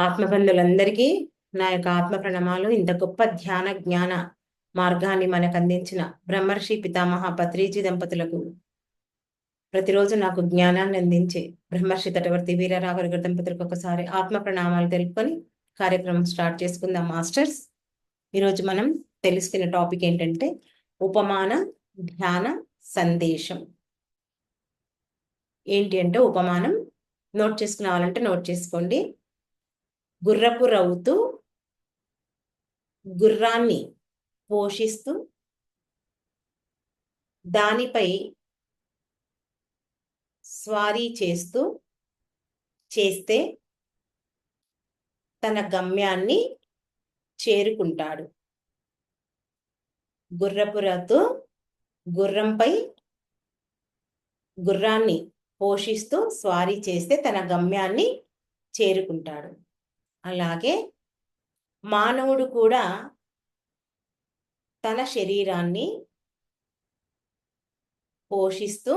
ఆత్మబంధులందరికీ నా యొక్క ఆత్మ ప్రణామాలు. ఇంత గొప్ప ధ్యాన జ్ఞాన మార్గాన్ని మనకు అందించిన బ్రహ్మర్షి పితామహ పత్రిజీ దంపతులకు ప్రతిరోజు నాకు జ్ఞానాన్ని అందించే బ్రహ్మర్షి తటవర్తి వీరరాఘవ దంపతులకు ఒకసారి ఆత్మ ప్రణామాలు తెలుపుకొని కార్యక్రమం స్టార్ట్ చేసుకుందాం మాస్టర్స్. ఈరోజు మనం తెలుసుకున్న టాపిక్ ఏంటంటే ఉపమాన ధ్యాన సందేశం. ఏంటి అంటే ఉపమానం? నోట్ చేసుకునే నోట్ చేసుకోండి. గుర్రపు రవ్వుతూ గుర్రాన్ని పోషిస్తూ దానిపై స్వారీ చేస్తూ చేస్తే తన గమ్యాన్ని చేరుకుంటాడు. గుర్రపురతో గుర్రంపై గుర్రాన్ని పోషిస్తూ స్వారీ చేస్తే తన గమ్యాన్ని చేరుకుంటాడు. అలాగే మానవుడు కూడా తన శరీరాన్ని పోషిస్తూ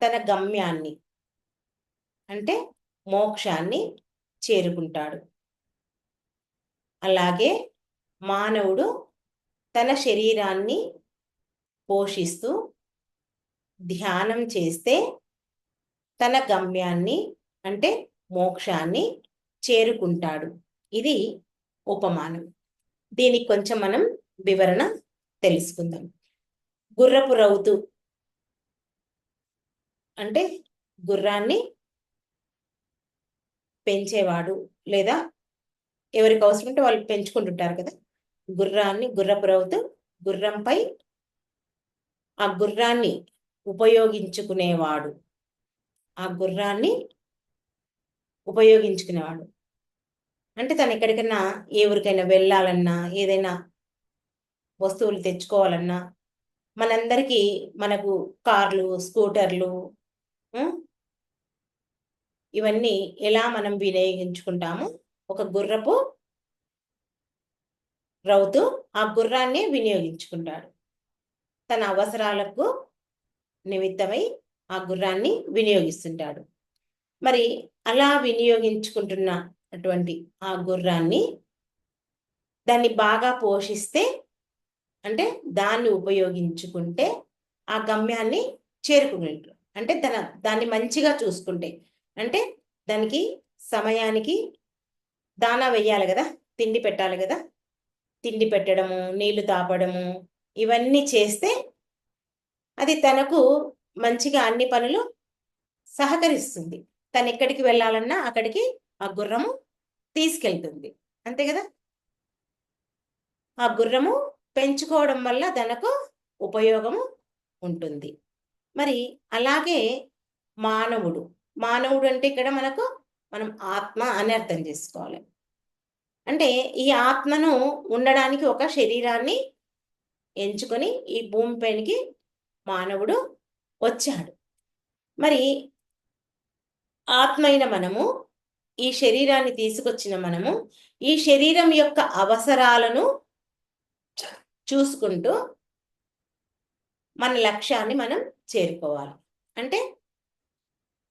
తన గమ్యాన్ని అంటే మోక్షాన్ని చేరుకుంటాడు. అలాగే మానవుడు తన శరీరాన్ని పోషిస్తూ ధ్యానం చేస్తే తన గమ్యాన్ని అంటే మోక్షాన్ని చేరుకుంటాడు. ఇది ఉపమానం. దీనికి కొంచెం మనం వివరణ తెలుసుకుందాం. గుర్రపు రౌతు అంటే గుర్రాన్ని పెంచేవాడు లేదా ఎవరికి అవసరం ఉంటే వాళ్ళు పెంచుకుంటుంటారు కదా. గుర్రాన్ని గుర్రపు రౌతు గుర్రంపై ఆ గుర్రాన్ని ఉపయోగించుకునేవాడు. ఆ గుర్రాన్ని ఉపయోగించుకునేవాడు. అంటే తను ఎక్కడికైనా ఏ ఊరికైనా వెళ్ళాలన్నా ఏదైనా వస్తువులు తెచ్చుకోవాలన్నా మనందరికీ మనకు కార్లు స్కూటర్లు ఇవన్నీ ఎలా మనం వినియోగించుకుంటాము? ఒక గుర్రపు రౌతు ఆ గుర్రాన్ని వినియోగించుకుంటాడు. తన అవసరాలకు నిమిత్తమై ఆ గుర్రాన్ని వినియోగిస్తుంటాడు. మరి అలా వినియోగించుకుంటున్న అటువంటి ఆ గుర్రాన్ని దాన్ని బాగా పోషిస్తే అంటే దాన్ని ఉపయోగించుకుంటే ఆ గమ్యాన్ని చేరుకునేట్లు అంటే తన దాన్ని మంచిగా చూసుకుంటే. అంటే దానికి సమయానికి దానా వెయ్యాలి కదా తిండి పెట్టాలి కదా. తిండి పెట్టడము నీళ్ళు తాపడము ఇవన్నీ చేస్తే అది తనకు మంచిగా అన్ని పనులు సహకరిస్తుంది. తను ఎక్కడికి వెళ్ళాలన్నా అక్కడికి ఆ గుర్రము తీసుకెళ్తుంది. అంతే కదా? ఆ గుర్రము పెంచుకోవడం వల్ల తనకు ఉపయోగము ఉంటుంది. మరి అలాగే మానవుడు మానవుడు అంటే ఇక్కడ మనకు మనం ఆత్మ అని అర్థం చేసుకోవాలి. అంటే ఈ ఆత్మను ఉండడానికి ఒక శరీరాన్ని ఎంచుకొని ఈ భూమిపైనకి మానవుడు వచ్చాడు. మరి ఆత్మైన మనము ఈ శరీరాన్ని తీసుకొచ్చిన మనము ఈ శరీరం యొక్క అవసరాలను చూసుకుంటూ మన లక్ష్యాన్ని మనం చేరుకోవాలి. అంటే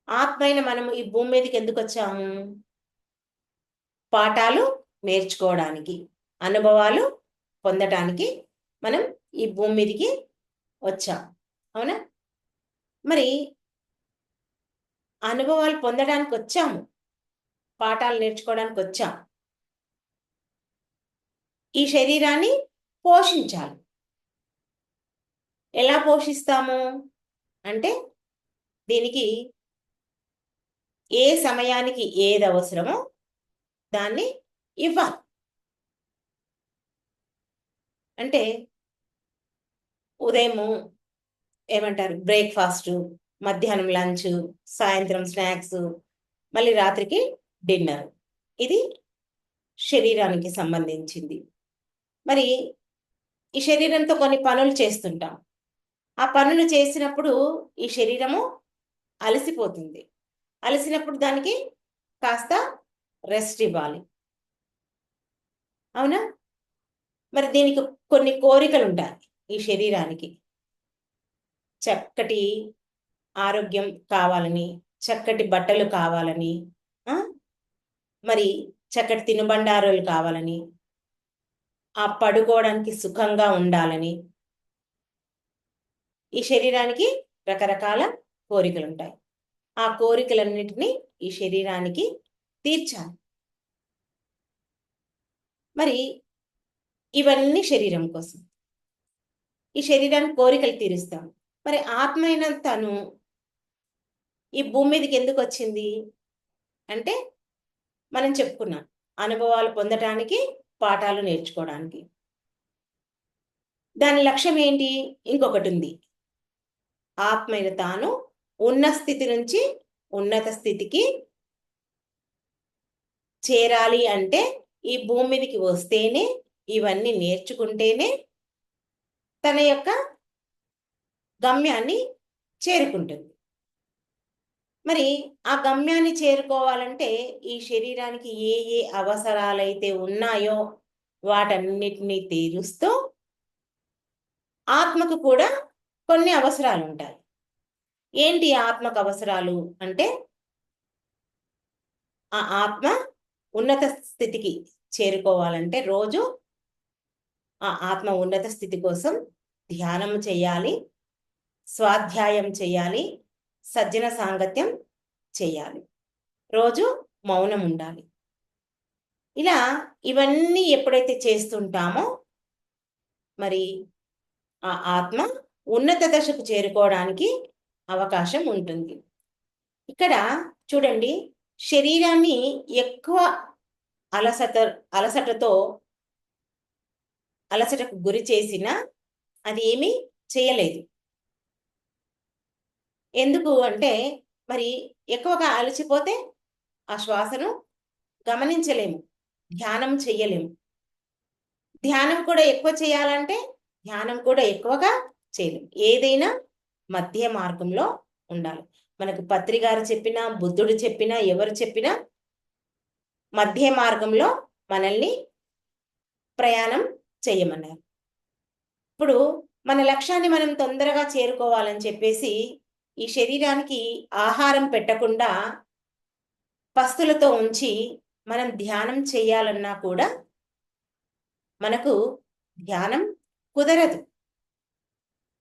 ఆత్మైన మనము ఈ భూమి మీదకి ఎందుకు వచ్చాము? పాఠాలు నేర్చుకోవడానికి అనుభవాలు పొందటానికి మనం ఈ భూమి మీదకి వచ్చాం. అవునా? మరి అనుభవాలు పొందడానికి వచ్చాము పాఠాలు నేర్చుకోవడానికి వచ్చాం. ఈ శరీరాన్ని పోషించాలి. ఎలా పోషిస్తాము? అంటే దీనికి ఏ సమయానికి ఏది అవసరమో దాన్ని ఇవ్వాలి. అంటే ఉదయము ఏమంటారు? బ్రేక్ఫాస్టు మధ్యాహ్నం లంచ్ సాయంత్రం స్నాక్స్ మళ్ళీ రాత్రికి డిన్నర్. ఇది శరీరానికి సంబంధించింది. మరి ఈ శరీరంతో కొన్ని పనులు చేస్తుంటాం. ఆ పనులు చేసినప్పుడు ఈ శరీరము అలసిపోతుంది. అలసినప్పుడు దానికి కాస్త రెస్ట్ ఇవ్వాలి. అవునా? మరి దీనికి కొన్ని కోరికలు ఉంటాయి ఈ శరీరానికి. చక్కటి ఆరోగ్యం కావాలని చక్కటి బట్టలు కావాలని మరి చక్కటి తినుబండారాలు కావాలని ఆ పడుకోవడానికి సుఖంగా ఉండాలని ఈ శరీరానికి రకరకాల కోరికలు ఉంటాయి ఆ కోరికలన్నిటినీ ఈ శరీరానికి తీర్చాలి. మరి ఇవన్నీ శరీరం కోసం. ఈ శరీరానికి కోరికలు తీరుస్తాం. మరి ఆత్మైన తను ఈ భూమి మీదకి ఎందుకు వచ్చింది? అంటే మనం చెప్పుకున్నాం అనుభవాలు పొందటానికి పాఠాలు నేర్చుకోవడానికి. దాని లక్ష్యం ఏంటి? ఇంకొకటి ఉంది. ఆత్మైన తాను ఉన్న స్థితి నుంచి ఉన్నత స్థితికి చేరాలి అంటే ఈ భూమి మీదకి వస్తేనే ఇవన్నీ నేర్చుకుంటేనే తన యొక్క గమ్యాన్ని చేరుకుంటుంది. మరి ఆ గమ్యాన్ని చేరుకోవాలంటే ఈ శరీరానికి ఏ ఏ అవసరాలైతే ఉన్నాయో వాటన్నిటినీ తీరుస్తూ ఆత్మకు కూడా కొన్ని అవసరాలు ఉంటాయి ఏంటి ఆత్మకు అవసరాలు అంటే ఆ ఆత్మ ఉన్నత స్థితికి చేరుకోవాలంటే రోజు ఆ ఆత్మ ఉన్నత స్థితి కోసం ధ్యానం చేయాలి స్వాధ్యాయం చేయాలి సజ్జన సాంగత్యం చేయాలి. రోజు మౌనం ఉండాలి ఇలా ఇవన్నీ ఎప్పుడైతే చేస్తుంటామో మరి ఆ ఆత్మ ఉన్నత దశకు చేరుకోవడానికి అవకాశం ఉంటుంది. ఇక్కడ చూడండి శరీరాన్ని ఎక్కువ అలసట అలసటతో అలసటకు గురి చేసినా అది ఏమీ చేయలేదు. ఎందుకు అంటే మరి ఎక్కువగా అలసిపోతే ఆ శ్వాసను గమనించలేము ధ్యానం చెయ్యలేము. ధ్యానం కూడా ఎక్కువ చేయాలంటే ధ్యానం కూడా ఎక్కువగా చేయలేము ఏదైనా మధ్య మార్గంలో ఉండాలి. మనకు పత్రికారు చెప్పినా బుద్ధుడు చెప్పినా ఎవరు చెప్పినా మధ్య మార్గంలో మనల్ని ప్రయాణం చేయమన్నారు ఇప్పుడు మన లక్ష్యాన్ని మనం తొందరగా చేరుకోవాలని చెప్పేసి ఈ శరీరానికి ఆహారం పెట్టకుండా పస్తులతో ఉంచి మనం ధ్యానం చేయాలన్నా కూడా మనకు ధ్యానం కుదరదు.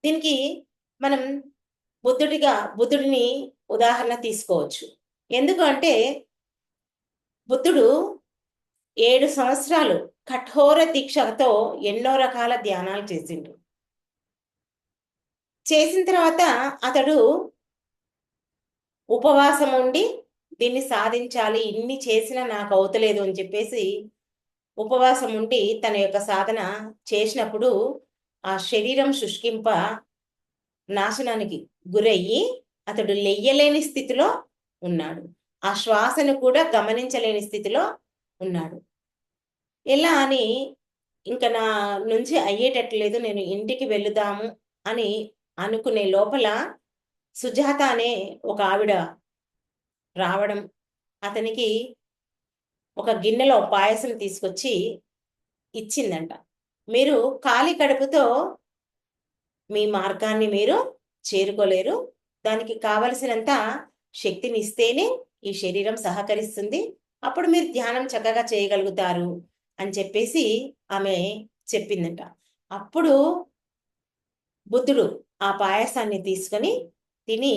దీనికి మనం బుద్ధుడిగా బుద్ధుడిని ఉదాహరణ తీసుకోవచ్చు. ఎందుకంటే బుద్ధుడు ఏడు సంవత్సరాలు కఠోర దీక్షతో ఎన్నో రకాల ధ్యానాలు చేసిండు. చేసిన తర్వాత అతడు ఉపవాసం ఉండి దీన్ని సాధించాలి ఇన్ని చేసినా నాకు అవుతలేదు అని చెప్పేసి ఉపవాసం ఉండి తన యొక్క సాధన చేసినప్పుడు ఆ శరీరం శుష్కింప నాశనానికి గురయ్యి అతడు లెయ్యలేని స్థితిలో ఉన్నాడు. ఆ శ్వాసను కూడా గమనించలేని స్థితిలో ఉన్నాడు. ఎలా అని ఇంకా నా నుంచి అయ్యేటట్లేదు నేను ఇంటికి వెళుదాము అని అనుకునే లోపల సుజాత అనే ఒక ఆవిడ రావడం అతనికి ఒక గిన్నెలో పాయసం తీసుకొచ్చి ఇచ్చిందంట. మీరు ఖాళీ కడుపుతో మీ మార్గాన్ని మీరు చేరుకోలేరు. దానికి కావలసినంత శక్తిని ఇస్తేనే ఈ శరీరం సహకరిస్తుంది. అప్పుడు మీరు ధ్యానం చక్కగా చేయగలుగుతారు అని చెప్పేసి ఆమె చెప్పిందంట. అప్పుడు బుద్ధుడు ఆ పాయసాన్ని తీసుకొని తిని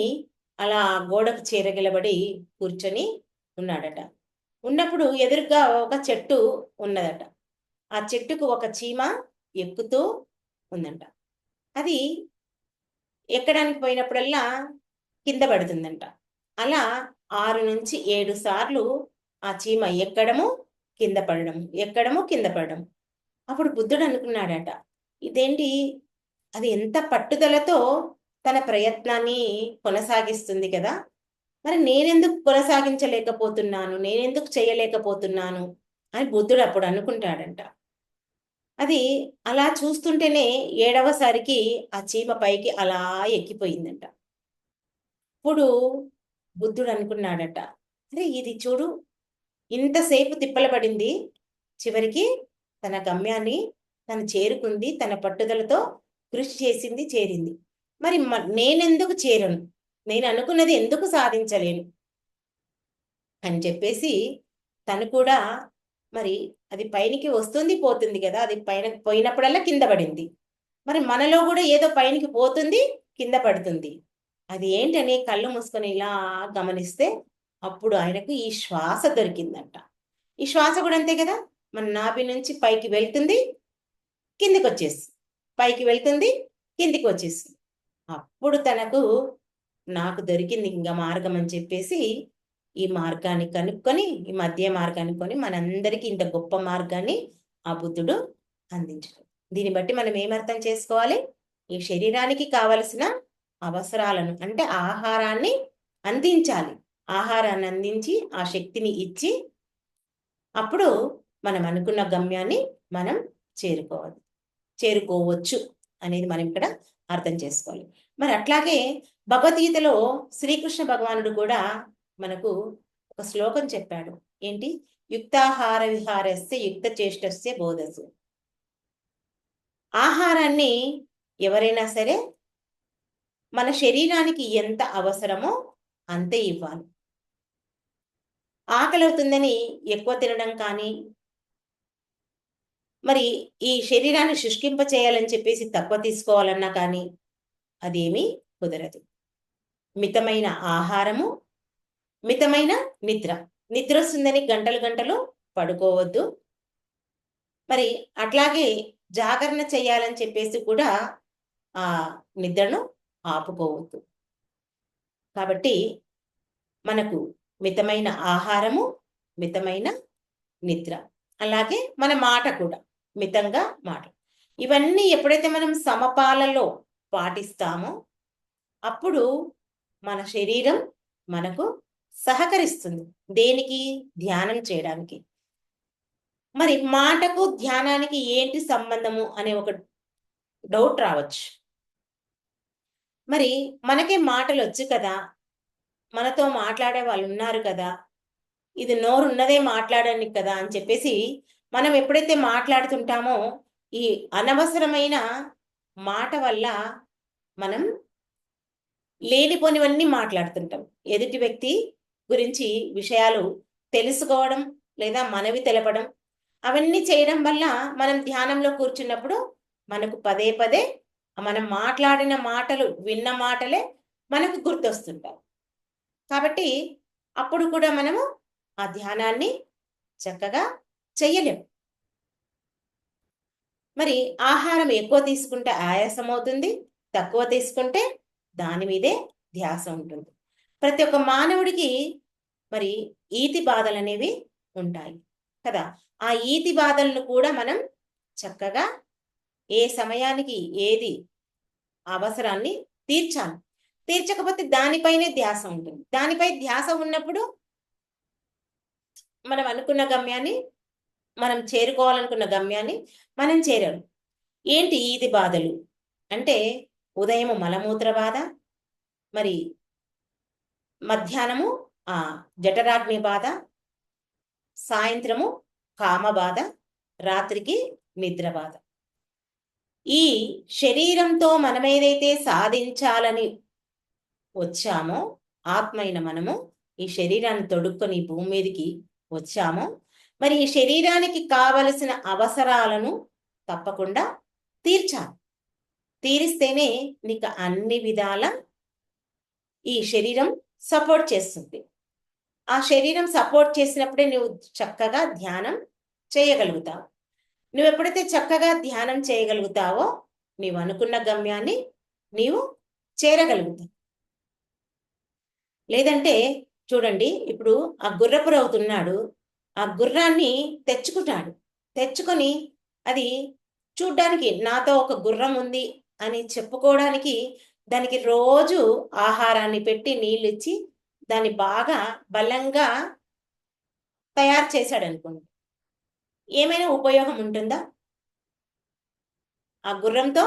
అలా గోడకు చేరగిలబడి కూర్చొని ఉన్నాడట. ఉన్నప్పుడు ఎదురుగా ఒక చెట్టు ఉన్నదట. ఆ చెట్టుకు ఒక చీమ ఎక్కుతూ ఉందంట. అది ఎక్కడానికి పోయినప్పుడల్లా కింద పడుతుందంట. అలా ఆరు నుంచి ఏడు సార్లు ఆ చీమ ఎక్కడము కింద పడడం ఎక్కడము కింద పడడం. అప్పుడు బుద్ధుడు అనుకున్నాడట ఇదేంటి అది ఎంత పట్టుదలతో తన ప్రయత్నాన్ని కొనసాగిస్తుంది కదా? మరి నేనెందుకు కొనసాగించలేకపోతున్నాను? నేనెందుకు చేయలేకపోతున్నాను? అని బుద్ధుడు అప్పుడు అనుకుంటాడంట. అది అలా చూస్తుంటేనే ఏడవసారికి ఆ చీమ పైకి అలా ఎక్కిపోయిందంట. ఇప్పుడు బుద్ధుడు అనుకున్నాడట అరే ఇది చూడు ఇంతసేపు తిప్పలబడింది. చివరికి తన గమ్యాన్ని తను చేరుకుంది తన పట్టుదలతో కృషి చేసింది చేరింది. మరి నేనెందుకు చేరను? నేను అనుకున్నది ఎందుకు సాధించలేను? అని చెప్పేసి తను కూడా మరి అది పైనికి వస్తుంది పోతుంది కదా అది పైన పోయినప్పుడల్లా కింద పడింది. మరి మనలో కూడా ఏదో పైనకి పోతుంది కింద పడుతుంది. అది ఏంటని కళ్ళు మూసుకొని ఇలా గమనిస్తే అప్పుడు ఆయనకు ఈ శ్వాస దొరికిందంట. ఈ శ్వాస కూడా అంతే కదా మన నాభి నుంచి పైకి వెళ్తుంది కిందికి వచ్చేస్తుంది పైకి వెళ్తుంది కిందికి వచ్చేస్తుంది. అప్పుడు తనకు నాకు దొరికింది ఇంకా మార్గం అని చెప్పేసి ఈ మార్గాన్ని కనుక్కొని ఈ మధ్య మార్గాన్ని కొని మనందరికీ ఇంత గొప్ప మార్గాన్ని ఆ బుద్ధుడు అందించడం. దీన్ని బట్టి మనం ఏమర్థం చేసుకోవాలి? ఈ శరీరానికి కావలసిన అవసరాలను అంటే ఆహారాన్ని అందించాలి. ఆహారాన్ని అందించి ఆ శక్తిని ఇచ్చి అప్పుడు మనం అనుకున్న గమ్యాన్ని మనం చేరుకోవాలి. చేరుకోవచ్చు అనేది మనం ఇక్కడ అర్థం చేసుకోవాలి. మరి అట్లాగే భగవద్గీతలో శ్రీకృష్ణ భగవానుడు కూడా మనకు ఒక శ్లోకం చెప్పాడు. ఏంటి? యుక్తాహార విహారస్య యుక్త చేష్టస్య బోధసు ఆహారాన్ని ఎవరైనా సరే మన శరీరానికి ఎంత అవసరమో అంతే ఇవ్వాలి. ఆకలి అవుతుందని ఎక్కువ తినడం కానీ మరి ఈ శరీరాన్ని శుష్కింప చేయాలని చెప్పేసి తక్కువ తీసుకోవాలన్నా కానీ అదేమీ కుదరదు. మితమైన ఆహారము మితమైన నిద్ర. నిద్ర వస్తుందని గంటలు గంటలు పడుకోవద్దు. మరి అట్లాగే జాగరణ చేయాలని చెప్పేసి కూడా ఆ నిద్రను ఆపుకోవద్దు. కాబట్టి మనకు మితమైన ఆహారము మితమైన నిద్ర. అలాగే మన మాట కూడా. మితంగా మాట. ఇవన్నీ ఎప్పుడైతే మనం సమపాలలో పాటిస్తామో అప్పుడు మన శరీరం మనకు సహకరిస్తుంది దేనికి? ధ్యానం చేయడానికి. మరి మాటకు ధ్యానానికి ఏంటి సంబంధము అనే ఒక డౌట్ రావచ్చు. మరి మనకే మాటలు వచ్చు కదా మనతో మాట్లాడే వాళ్ళు ఉన్నారు కదా ఇది నోరున్నదే మాట్లాడడానికి కదా అని చెప్పేసి మనం ఎప్పుడైతే మాట్లాడుతుంటామో ఈ అనవసరమైన మాట వల్ల మనం లేనిపోనివన్నీ మాట్లాడుతుంటాం. ఎదుటి వ్యక్తి గురించి విషయాలు తెలుసుకోవడం లేదా మనవి తెలపడం అవన్నీ చేయడం వల్ల మనం ధ్యానంలో కూర్చున్నప్పుడు మనకు పదే పదే మనం మాట్లాడిన మాటలు విన్న మాటలే మనకు గుర్తొస్తుంటాయి. కాబట్టి అప్పుడు కూడా మనము ఆ ధ్యానాన్ని చక్కగా చెయ్యలేం. మరి ఆహారం ఎక్కువ తీసుకుంటే ఆయాసం అవుతుంది తక్కువ తీసుకుంటే దాని మీదే ధ్యాస ఉంటుంది. ప్రతి ఒక్క మానవుడికి మరి ఈతి బాధలు అనేవి ఉంటాయి కదా. ఆ ఈతి బాధలను కూడా మనం చక్కగా ఏ సమయానికి ఏది అవసరాన్ని తీర్చాలి. తీర్చకపోతే దానిపైనే ధ్యాస ఉంటుంది. దానిపై ధ్యాస ఉన్నప్పుడు మనం అనుకున్న గమ్యాన్ని మనం చేరుకోవాలనుకున్న గమ్యాన్ని మనం చేరాలి ఏంటి ఈది బాధలు? అంటే ఉదయము మలమూత్ర బాధ మరి మధ్యాహ్నము ఆ జఠరాగ్ని బాధ సాయంత్రము కామ బాధ రాత్రికి నిద్ర బాధ. ఈ శరీరంతో మనమేదైతే సాధించాలని వచ్చామో ఆత్మైన మనము ఈ శరీరాన్ని తొడుక్కొని భూమి మీదకి వచ్చామో మరి ఈ శరీరానికి కావలసిన అవసరాలను తప్పకుండా తీర్చాలి. తీరిస్తేనే నీకు అన్ని విధాల ఈ శరీరం సపోర్ట్ చేస్తుంది. ఆ శరీరం సపోర్ట్ చేసినప్పుడే నువ్వు చక్కగా ధ్యానం చేయగలుగుతావు. నువ్వు ఎప్పుడైతే చక్కగా ధ్యానం చేయగలుగుతావో నీవు అనుకున్న గమ్యాన్ని నీవు చేరగలుగుతావు. లేదంటే చూడండి ఇప్పుడు ఆ గుర్రపురవుతున్నాడు ఆ గుర్రాన్ని తెచ్చుకుంటాడు. తెచ్చుకొని అది చూడ్డానికి నాతో ఒక గుర్రం ఉంది అని చెప్పుకోవడానికి దానికి రోజు ఆహారాన్ని పెట్టి నీళ్ళు ఇచ్చి దాన్ని బాగా బలంగా తయారు చేశాడు అనుకోండి. ఏమైనా ఉపయోగం ఉంటుందా? ఆ గుర్రంతో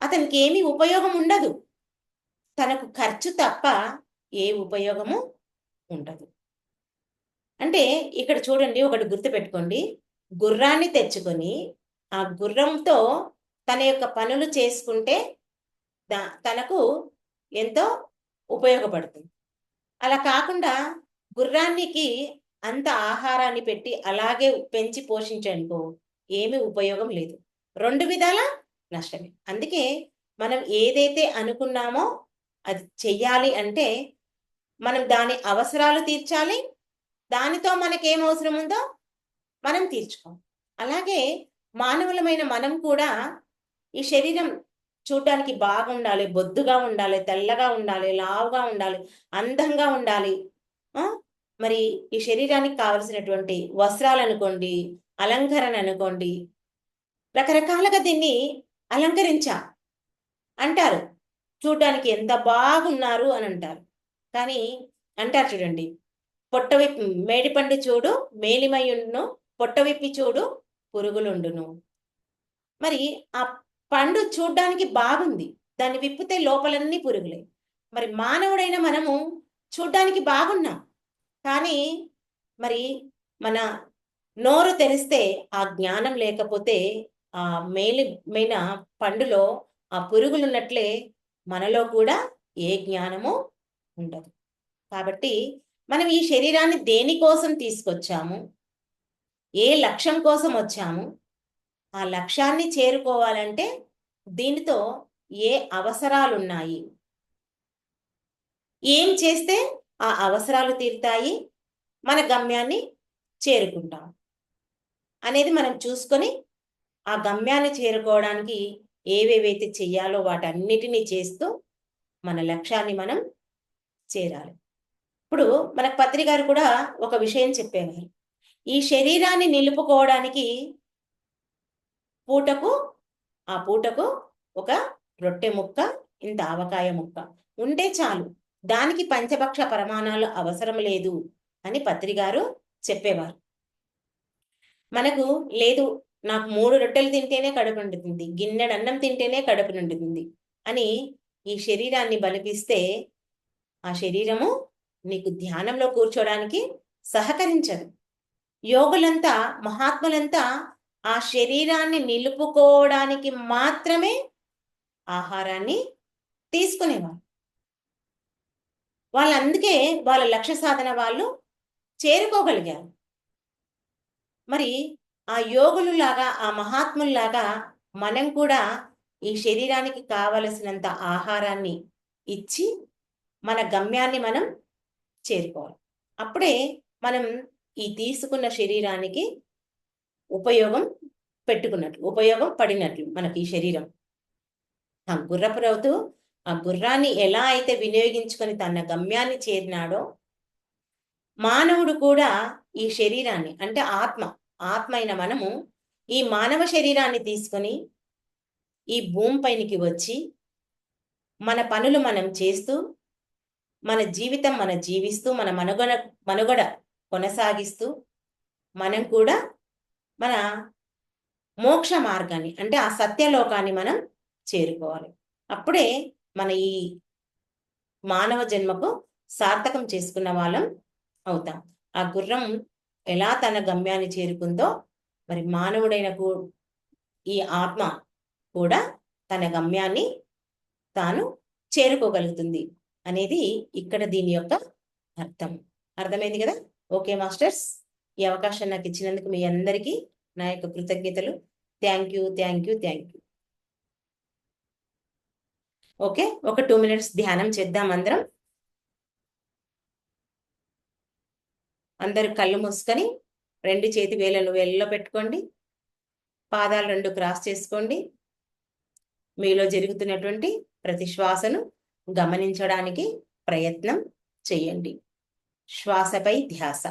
అతనికి ఏమీ ఉపయోగం ఉండదు. తనకు ఖర్చు తప్ప ఏ ఉపయోగము ఉండదు. అంటే ఇక్కడ చూడండి ఒకటి గుర్తుపెట్టుకోండి. గుర్రాన్ని తెచ్చుకొని ఆ గుర్రంతో తన యొక్క పనులు చేసుకుంటే తనకు ఎంతో ఉపయోగపడుతుంది. అలా కాకుండా గుర్రానికి అంత ఆహారాన్ని పెట్టి అలాగే పెంచి పోషించనుకో ఏమీ ఉపయోగం లేదు. రెండు విధాల నష్టమే. అందుకే మనం ఏదైతే అనుకున్నామో అది చెయ్యాలి అంటే మనం దాని అవసరాలు తీర్చాలి దానితో మనకేం అవసరం ఉందో మనం తీర్చుకోం. అలాగే మానవులమైన మనం కూడా ఈ శరీరం చూడడానికి బాగుండాలి బొద్దుగా ఉండాలి తెల్లగా ఉండాలి లావుగా ఉండాలి అందంగా ఉండాలి. మరి ఈ శరీరానికి కావలసినటువంటి వస్త్రాలు అనుకోండి అలంకరణ అనుకోండి రకరకాలుగా దీన్ని అలంకరించా అంటారు. చూడడానికి ఎంత బాగున్నారు అని అంటారు కానీ అంటారు చూడండి పొట్టవిప్పి మేడిపండు చూడు మేలిమయుండును పొట్ట విప్పి చూడు పురుగులుండును. మరి ఆ పండు చూడ్డానికి బాగుంది. దాన్ని విప్పితే లోపలన్నీ పురుగులే. మరి మానవుడైన మనము చూడ్డానికి బాగున్నాం. కానీ మరి మన నోరు తెరిస్తే ఆ జ్ఞానం లేకపోతే ఆ మేలిమైన పండులో ఆ పురుగులున్నట్లే మనలో కూడా ఏ జ్ఞానము ఉండదు. కాబట్టి మనం ఈ శరీరాన్ని దేనికోసం తీసుకొచ్చాము? ఏ లక్ష్యం కోసం వచ్చాము? ఆ లక్ష్యాన్ని చేరుకోవాలంటే దీనితో ఏ అవసరాలున్నాయి? ఏం చేస్తే ఆ అవసరాలు తీరుతాయి? మన గమ్యాన్ని చేరుకుంటాం. అనేది మనం చూసుకొని ఆ గమ్యాన్ని చేరుకోవడానికి ఏవేవైతే చెయ్యాలో వాటన్నిటినీ చేస్తూ మన లక్ష్యాన్ని మనం చేరాలి. ఇప్పుడు మనకు పత్రి గారు కూడా ఒక విషయం చెప్పేవారు. ఈ శరీరాన్ని నిలుపుకోవడానికి పూటకు ఆ పూటకు ఒక రొట్టె ముక్క ఇంత ఆవకాయ ముక్క ఉంటే చాలు. దానికి పంచపక్ష ప్రమాణాలు అవసరం లేదు అని పత్రిగారు చెప్పేవారు. మనకు లేదు నాకు మూడు రొట్టెలు తింటేనే కడుపు నిండుతుంది గిన్నెడు అన్నం తింటేనే కడుపు నిండుతుంది అని ఈ శరీరాన్ని బలిపిస్తే ఆ శరీరము నీకు ధ్యానంలో కూర్చోడానికి సహకరించదు. యోగులంతా మహాత్ములంతా ఆ శరీరాన్ని నిలుపుకోవడానికి మాత్రమే ఆహారాన్ని తీసుకునేవారు. వాళ్ళందుకే వాళ్ళ లక్ష్య సాధన వాళ్ళు చేరుకోగలిగారు. మరి ఆ యోగులులాగా ఆ మహాత్ముల్లాగా మనం కూడా ఈ శరీరానికి కావలసినంత ఆహారాన్ని ఇచ్చి మన గమ్యాన్ని మనం చేరుకోవాలి. అప్పుడే మనం ఈ తీసుకున్న శరీరానికి ఉపయోగం పెట్టుకున్నట్లు ఉపయోగం పడినట్లు మనకి ఈ శరీరం. ఆ రౌతు ఆ గుర్రాన్ని ఎలా అయితే వినియోగించుకొని తన గమ్యాన్ని చేరినాడో మానవుడు కూడా ఈ శరీరాన్ని అంటే ఆత్మ ఆత్మ అయిన మనము ఈ మానవ శరీరాన్ని తీసుకొని ఈ భూమిపైనికి వచ్చి మన పనులు మనం చేస్తూ మన జీవితం మన జీవిస్తూ మన మనుగడ మనుగడ కొనసాగిస్తూ మనం కూడా మన మోక్ష మార్గాన్ని అంటే ఆ సత్యలోకాన్ని మనం చేరుకోవాలి. అప్పుడే మన ఈ మానవ జన్మకు సార్థకం చేసుకున్న వాళ్ళం అవుతాం. ఆ గుర్రం ఎలా తన గమ్యాన్ని చేరుకుందో మరి మానవుడైన ఈ ఆత్మ కూడా తన గమ్యాన్ని తాను చేరుకోగలుగుతుంది. అనేది ఇక్కడ దీని యొక్క అర్థం. అర్థమైంది కదా? Okay masters. ఈ అవకాశం నాకు ఇచ్చినందుకు మీ అందరికీ నా యొక్క కృతజ్ఞతలు. Thank you thank you thank you okay ఒక టూ మినిట్స్ ధ్యానం చేద్దాం అందరం. అందరు కళ్ళు మూసుకొని రెండు చేతి వేలను వేలలో పెట్టుకోండి. పాదాలు రెండు క్రాస్ చేసుకోండి. మీలో జరుగుతున్నటువంటి ప్రతి శ్వాసను గమనించడానికి ప్రయత్నం చేయండి. శ్వాసపై ధ్యాస.